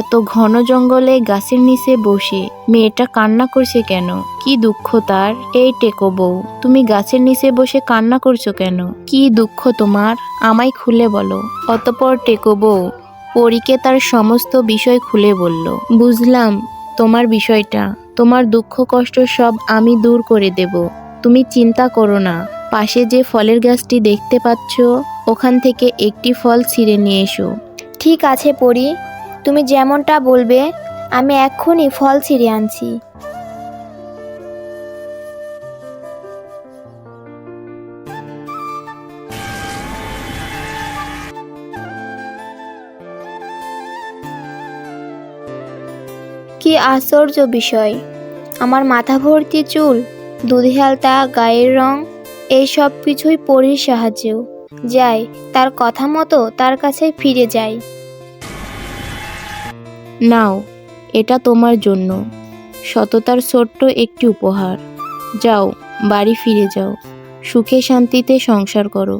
এত ঘন জঙ্গলে গাছের নিচে বসে মেয়েটা কান্না করছে কেন? কি দুঃখ তার? এই টেকো বউ, তুমি গাছের নিচে বসে কান্না করছ কেন? কি দুঃখ তোমার? আমায় খুলে বলো। অতপর টেকো বউ পরীকে তার সমস্ত বিষয় খুলে বলল। বুঝলাম তোমার বিষয়টা। তোমার দুঃখ কষ্ট সব আমি দূর করে দেব। তুমি চিন্তা করো না। পাশে যে ফলের গাছটি দেখতে পাচ্ছ, ওখান থেকে একটি ফল ছিঁড়ে নিয়ে এসো। ঠিক আছে, পরি। তুমি যেমনটা বলবে, আমি এক্ষুনি ফল ছিঁড়ে আনছি। কি আশ্চর্য বিষয়। আমার মাথা ভর্তি চুল দুধে হালতা গায়ের রং এই সব কিছুই পরীর সাহায্যেও। যায় তার কথা মতো তার কাছে ফিরে যায় নাও, এটা তোমার জন্য। সততার ছোট্ট একটি উপহার। যাও, বাড়ি ফিরে যাও। সুখে শান্তিতে সংসার করো।